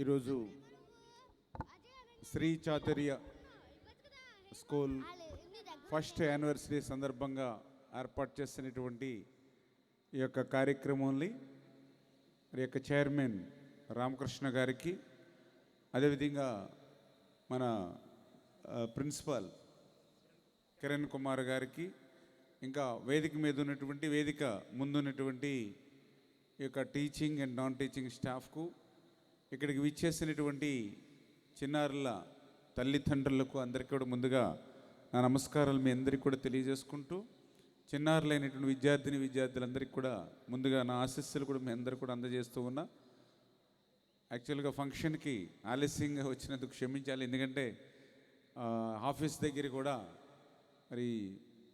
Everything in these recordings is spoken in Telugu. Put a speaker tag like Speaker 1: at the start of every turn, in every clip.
Speaker 1: ఈరోజు Shri Chaturya school first anniversary సందర్భంగా ఏర్పాటు చేసినటువంటి ఈ యొక్క కార్యక్రమంని మరి యొక్క చైర్మన్ రామకృష్ణ గారికి అదేవిధంగా మన ప్రిన్సిపాల్ కిరణ్ కుమార్ గారికి ఇంకా వేదిక మీద ఉన్నటువంటి వేదిక ముందున్నటువంటి ఈ యొక్క టీచింగ్ అండ్ నాన్ టీచింగ్ స్టాఫ్కు ఇక్కడికి విచ్చేసినటువంటి చిన్నారుల తల్లిదండ్రులకు అందరికీ కూడా ముందుగా నా నమస్కారాలు మీ అందరికీ కూడా తెలియజేసుకుంటూ చిన్నారులైనటువంటి విద్యార్థిని విద్యార్థులందరికీ కూడా ముందుగా నా ఆశీస్సులు కూడా మీ అందరికీ కూడా అందజేస్తూ ఉన్నా. యాక్చువల్గా ఫంక్షన్కి ఆలస్యంగా వచ్చినందుకు క్షమించాలి. ఎందుకంటే ఆఫీస్ దగ్గర కూడా మరి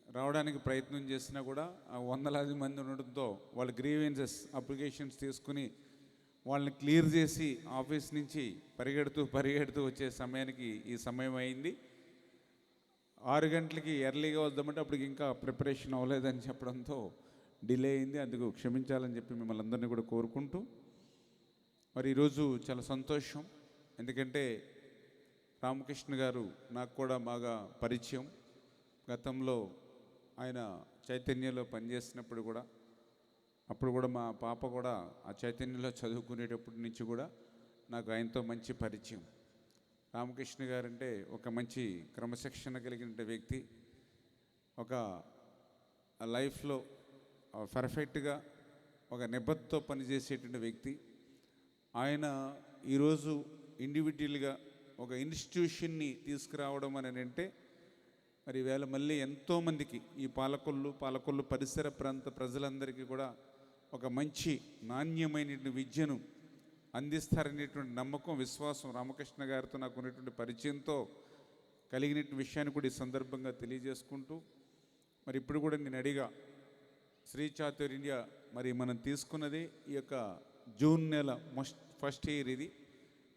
Speaker 1: రావడానికి ప్రయత్నం చేసినా కూడా వందలాది మంది ఉండడంతో వాళ్ళ గ్రీవెన్సెస్ అప్లికేషన్స్ తీసుకుని వాళ్ళని క్లియర్ చేసి ఆఫీస్ నుంచి పరిగెడుతూ పరిగెడుతూ వచ్చే సమయానికి ఈ సమయం అయింది. ఆరు గంటలకి ఎర్లీగా వద్దామంటే అప్పటికి ఇంకా ప్రిపరేషన్ అవ్వలేదని చెప్పడంతో డిలే అయింది. అందుకు క్షమించాలని చెప్పి మిమ్మల్ని అందరినీ కూడా కోరుకుంటూ మరి ఈరోజు చాలా సంతోషం. ఎందుకంటే రామకృష్ణ గారు నాకు కూడా బాగా పరిచయం. గతంలో ఆయన చైతన్యంలో పనిచేసినప్పుడు కూడా అప్పుడు కూడా మా పాప కూడా ఆ చైతన్యంలో చదువుకునేటప్పటి నుంచి కూడా నాకు ఆయనతో మంచి పరిచయం. రామకృష్ణ గారు అంటే ఒక మంచి క్రమశిక్షణ కలిగిన వ్యక్తి. ఒక లైఫ్లో పర్ఫెక్ట్గా ఒక నిబద్ధతో పనిచేసేటువంటి వ్యక్తి. ఆయన ఈరోజు ఇండివిజువల్గా ఒక ఇన్స్టిట్యూషన్ని తీసుకురావడం అని అంటే మరి వేళ మళ్ళీ ఎంతోమందికి ఈ పాలకొల్లు పాలకొల్లు పరిసర ప్రాంత ప్రజలందరికీ కూడా ఒక మంచి నాణ్యమైనటువంటి విద్యను అందిస్తారనేటువంటి నమ్మకం విశ్వాసం రామకృష్ణ గారితో నాకు ఉన్నటువంటి పరిచయంతో కలిగిన విషయాన్ని కూడా ఈ సందర్భంగా తెలియజేసుకుంటూ మరి ఇప్పుడు కూడా నేను అడిగా శ్రీ చాతుర్య మరి మనం తీసుకున్నది ఈ యొక్క జూన్ నెల మస్ట్ ఫస్ట్ ఇయర్ ఇది.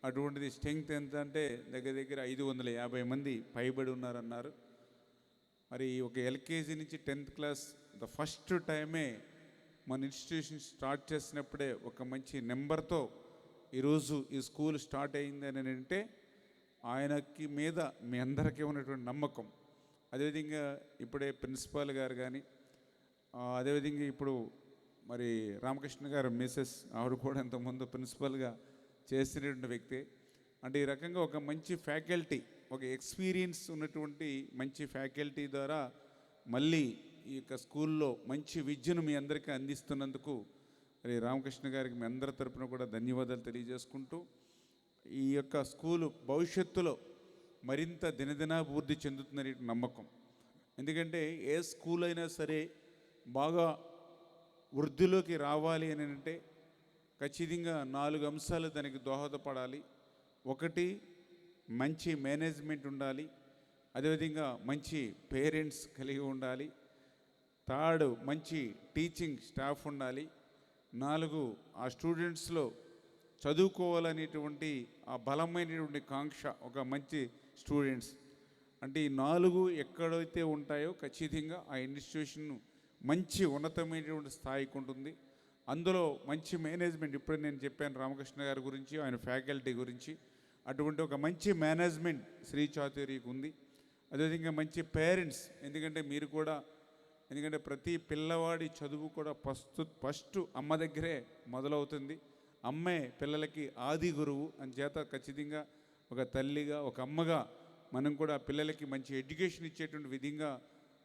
Speaker 1: అటువంటిది స్ట్రెంగ్త్ ఎంత అంటే దగ్గర దగ్గర ఐదు వందల యాభై మంది పైబడి ఉన్నారన్నారు. మరి ఒక ఎల్కేజీ నుంచి టెన్త్ క్లాస్ ద ఫస్ట్ టైమే మన ఇన్స్టిట్యూషన్ స్టార్ట్ చేసినప్పుడే ఒక మంచి నెంబర్తో ఈరోజు ఈ స్కూల్ స్టార్ట్ అయింది అని అంటే ఆయనకి మీద మీ అందరికీ ఉన్నటువంటి నమ్మకం. అదేవిధంగా ఇప్పుడే ప్రిన్సిపాల్ గారు కానీ అదేవిధంగా ఇప్పుడు మరి రామకృష్ణ గారు మిసెస్ ఆవిడ కూడా ఇంతకుముందు ప్రిన్సిపల్గా చేసినటువంటి వ్యక్తి. అంటే ఈ రకంగా ఒక మంచి ఫ్యాకల్టీ ఒక ఎక్స్పీరియన్స్ ఉన్నటువంటి మంచి ఫ్యాకల్టీ ద్వారా మళ్ళీ ఈ యొక్క స్కూల్లో మంచి విద్యను మీ అందరికీ అందిస్తున్నందుకు మరి రామకృష్ణ గారికి మీ అందరి తరపున కూడా ధన్యవాదాలు తెలియజేసుకుంటూ ఈ యొక్క స్కూలు భవిష్యత్తులో మరింత దినదినాభివృద్ధి చెందుతుందనే నమ్మకం. ఎందుకంటే ఏ స్కూల్ అయినా సరే బాగా వృద్ధిలోకి రావాలి అని అంటే ఖచ్చితంగా నాలుగు అంశాలు దానికి దోహదపడాలి. ఒకటి మంచి మేనేజ్మెంట్ ఉండాలి. అదేవిధంగా మంచి పేరెంట్స్ కలిగి ఉండాలి. థర్డ్ మంచి టీచింగ్ స్టాఫ్ ఉండాలి. నాలుగు ఆ స్టూడెంట్స్లో చదువుకోవాలనేటువంటి ఆ బలమైనటువంటి కాంక్ష ఒక మంచి స్టూడెంట్స్ అంటే ఈ నాలుగు ఎక్కడైతే ఉంటాయో ఖచ్చితంగా ఆ ఇన్స్టిట్యూషన్ మంచి ఉన్నతమైనటువంటి స్థాయికి ఉంటుంది. అందులో మంచి మేనేజ్మెంట్ ఇప్పుడు నేను చెప్పాను రామకృష్ణ గారి గురించి ఆయన ఫ్యాకల్టీ గురించి. అటువంటి ఒక మంచి మేనేజ్మెంట్ శ్రీ చాతుర్యకు ఉంది. అదేవిధంగా మంచి పేరెంట్స్ ఎందుకంటే మీరు కూడా ఎందుకంటే ప్రతి పిల్లవాడి చదువు కూడా ఫస్ట్ ఫస్ట్ అమ్మ దగ్గరే మొదలవుతుంది. అమ్మే పిల్లలకి ఆది గురువు అని చేత ఖచ్చితంగా ఒక తల్లిగా ఒక అమ్మగా మనం కూడా పిల్లలకి మంచి ఎడ్యుకేషన్ ఇచ్చేటువంటి విధంగా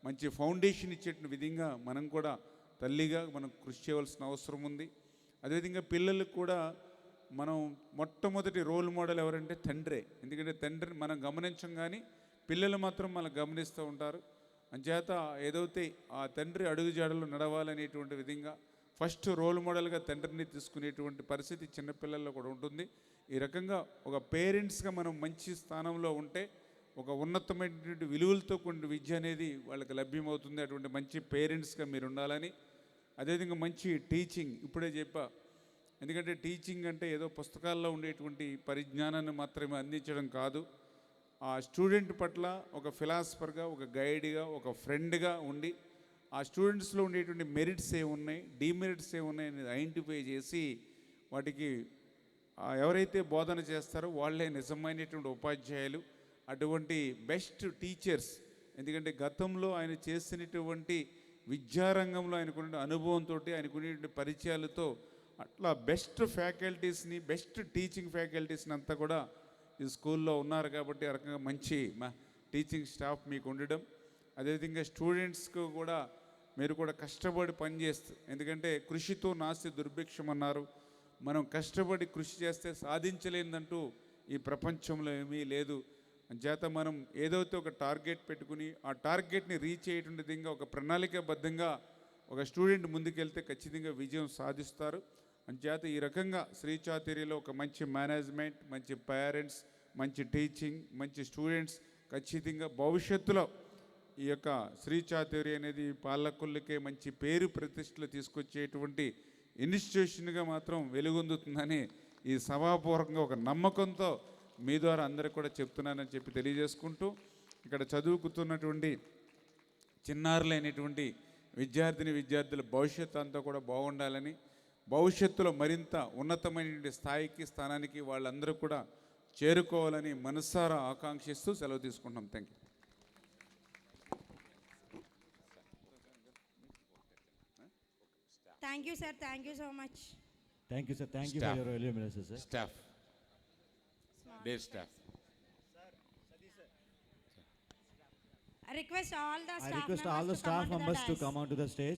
Speaker 1: మంచి ఫౌండేషన్ ఇచ్చేటువంటి విధంగా మనం కూడా తల్లిగా మనం కృషి చేయవలసిన అవసరం ఉంది. అదేవిధంగా పిల్లలకు కూడా మనం మొట్టమొదటి రోల్ మోడల్ ఎవరంటే తండ్రే. ఎందుకంటే తండ్రిని మనం గమనించం కానీ పిల్లలు మాత్రం మనం గమనిస్తూ ఉంటారు. అంచేత ఏదైతే ఆ తండ్రి అడుగుజాడలు నడవాలనేటువంటి విధంగా ఫస్ట్ రోల్ మోడల్గా తండ్రిని తీసుకునేటువంటి పరిస్థితి చిన్నపిల్లల్లో కూడా ఉంటుంది. ఈ రకంగా ఒక పేరెంట్స్గా మనం మంచి స్థానంలో ఉంటే ఒక ఉన్నతమైనటువంటి విలువలతో కొన్ని విద్య అనేది వాళ్ళకి లభ్యమవుతుంది. అటువంటి మంచి పేరెంట్స్గా మీరు ఉండాలని అదేవిధంగా మంచి టీచింగ్ ఇప్పుడే చెప్పా. ఎందుకంటే టీచింగ్ అంటే ఏదో పుస్తకాల్లో ఉండేటువంటి పరిజ్ఞానాన్ని మాత్రమే అందించడం కాదు. ఆ స్టూడెంట్ పట్ల ఒక ఫిలాసఫర్గా ఒక గైడ్గా ఒక ఫ్రెండ్గా ఉండి ఆ స్టూడెంట్స్లో ఉండేటువంటి మెరిట్స్ ఏ ఉన్నాయి డీమెరిట్స్ ఏ ఉన్నాయి అనేది ఐడెంటిఫై చేసి వాటికి ఎవరైతే బోధన చేస్తారో వాళ్ళే నిజమైనటువంటి ఉపాధ్యాయులు అటువంటి బెస్ట్ టీచర్స్. ఎందుకంటే గతంలో ఆయన చేసినటువంటి విద్యారంగంలో ఆయనకున్న అనుభవంతో ఆయనకునేటువంటి పరిచయాలతో అట్లా బెస్ట్ ఫ్యాకల్టీస్ని బెస్ట్ టీచింగ్ ఫ్యాకల్టీస్ని అంతా కూడా ఈ స్కూల్లో ఉన్నారు కాబట్టి ఆ రకంగా మంచి మా టీచింగ్ స్టాఫ్ మీకు ఉండడం. అదేవిధంగా స్టూడెంట్స్కు కూడా మీరు కూడా కష్టపడి పనిచేస్తూ ఎందుకంటే కృషితో నాస్తి దుర్భిక్షం అన్నారు. మనం కష్టపడి కృషి చేస్తే సాధించలేదంటూ ఈ ప్రపంచంలో ఏమీ లేదు. చేత మనం ఏదైతే ఒక టార్గెట్ పెట్టుకుని ఆ టార్గెట్ని రీచ్ అయ్యేటువంటి విధంగా ఒక ప్రణాళికాబద్ధంగా ఒక స్టూడెంట్ ముందుకెళ్తే ఖచ్చితంగా విజయం సాధిస్తారు. అంచేత ఈ రకంగా శ్రీ చాతురిలో ఒక మంచి మేనేజ్మెంట్ మంచి పేరెంట్స్ మంచి టీచింగ్ మంచి స్టూడెంట్స్ ఖచ్చితంగా భవిష్యత్తులో ఈ యొక్క శ్రీ చాతురి అనేది పాలకులకే మంచి పేరు ప్రతిష్టలు తీసుకొచ్చేటువంటి ఇన్స్టిట్యూషన్గా మాత్రం వెలుగొందుతుందని ఈ సభాపూర్వకంగా ఒక నమ్మకంతో మీ ద్వారా అందరికి కూడా చెప్తున్నానని చెప్పి తెలియజేసుకుంటూ ఇక్కడ చదువుకుతున్నటువంటి చిన్నారులైనటువంటి విద్యార్థిని విద్యార్థుల భవిష్యత్తు అంతా కూడా బాగుండాలని భవిష్యత్తులో మరింత ఉన్నతమైన స్థాయికి స్థానానికి వాళ్ళందరూ కూడా చేరుకోవాలని మనస్సారా ఆకాంక్షిస్తూ సెలవు తీసుకుంటున్నాం. Thank you
Speaker 2: thank you sir thank you so much
Speaker 3: thank
Speaker 2: you sir thank you
Speaker 4: staff
Speaker 2: day
Speaker 4: staff request all
Speaker 2: the staff request
Speaker 4: all
Speaker 2: the staff
Speaker 4: members to
Speaker 2: come
Speaker 4: on to the stage